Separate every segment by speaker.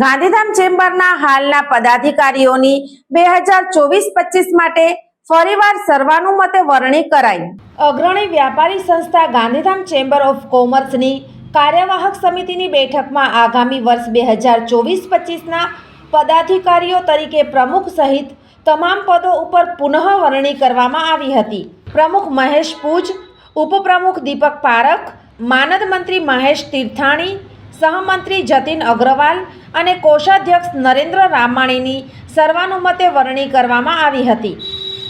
Speaker 1: ગાંધીધામ ચેમ્બરના હાલના પદાધિકારીઓની બે હજાર ચોવીસ પચીસ માટે ફરીવાર સર્વાનુમતે વરણી કરાઈ. અગ્રણી વ્યાપારી સંસ્થા ગાંધીધામ ચેમ્બર ઓફ કોમર્સની કાર્યવાહક સમિતિની બેઠકમાં આગામી વર્ષ બે હજાર ચોવીસ પચીસના પદાધિકારીઓ તરીકે પ્રમુખ સહિત તમામ પદો ઉપર પુનઃ વરણી કરવામાં આવી હતી. પ્રમુખ મહેશ પૂજ ઉપપ્રમુખ દીપક પારખ, માનદ મંત્રી મહેશ તીર્થાણી, સહમંત્રી જતીન અગ્રવાલ અને કોષાધ્યક્ષ નરેન્દ્ર રામાણીની સર્વાનુમતે વરણી કરવામાં આવી હતી.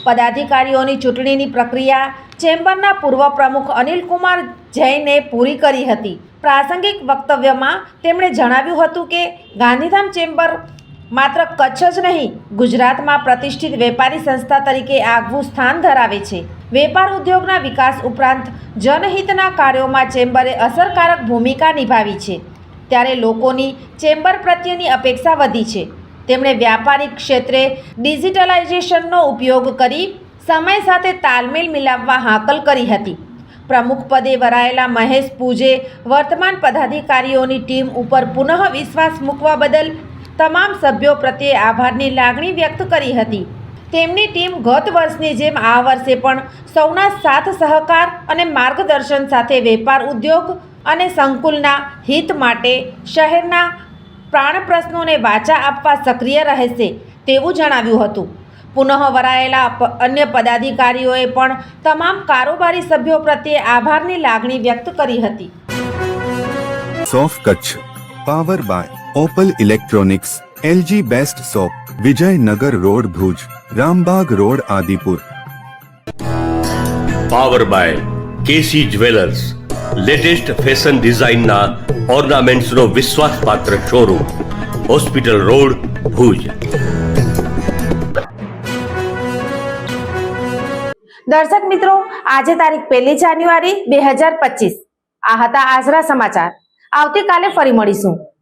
Speaker 1: પદાધિકારીઓની ચૂંટણીની પ્રક્રિયા ચેમ્બરના પૂર્વ પ્રમુખ અનિલકુમાર જૈને પૂરી કરી હતી. પ્રાસંગિક વક્તવ્યમાં તેમણે જણાવ્યું હતું કે ગાંધીધામ ચેમ્બર માત્ર કચ્છ જ નહીં, ગુજરાતમાં પ્રતિષ્ઠિત વેપારી સંસ્થા તરીકે આગવું સ્થાન ધરાવે છે. વેપાર ઉદ્યોગના વિકાસ ઉપરાંત જનહિતના કાર્યોમાં ચેમ્બરે અસરકારક ભૂમિકા નિભાવી છે. ત્યારે લોકોની ચેમ્બર પ્રત્યેની અપેક્ષા વધી છે. તેમણે વ્યાપારિક ક્ષેત્રે ડિજિટલાઇઝેશનનો ઉપયોગ કરી સમય સાથે તાલમેલ મિલાવવા હાકલ કરી હતી. પ્રમુખ પદે વરાયેલા મહેશ પૂજે વર્તમાન પદાધિકારીઓની ટીમ ઉપર પુનઃ વિશ્વાસ મૂકવા બદલ તમામ સભ્યો પ્રત્યે આભારની લાગણી વ્યક્ત કરી હતી. તેમની ટીમ ગત વર્ષની જેમ આ વર્ષે પણ સૌના સાથ સહકાર અને માર્ગદર્શન સાથે વેપાર ઉદ્યોગ અને સંકુલના હિત માટે શહેરના પ્રાણ પ્રશ્નોને વાચા આપવા સક્રિય રહેશે તેવું જણાવ્યું હતું. પુનઃ વરાયેલા અન્ય પદાધિકારીઓએ પણ તમામ કારોબારી સભ્યો પ્રત્યે આભારની લાગણી વ્યક્ત કરી હતી.
Speaker 2: સોફ Kutch, power by Opal electronics LG best shop Vijaynagar road Bhuj Rambag road Adipur
Speaker 3: power by KC jewellers latest fashion ડિઝાઇનના ઓર્નામેન્ટ્સનો વિશ્વાસપાત્ર શોરૂમ હોસ્પિટલ રોડ ભુજ
Speaker 1: દર્શક મિત્રો આજે તારીખ પહેલી જાન્યુઆરી બે હજાર પચીસ. આ હતા આજના સમાચાર. આવતીકાલે ફરી મળીશું.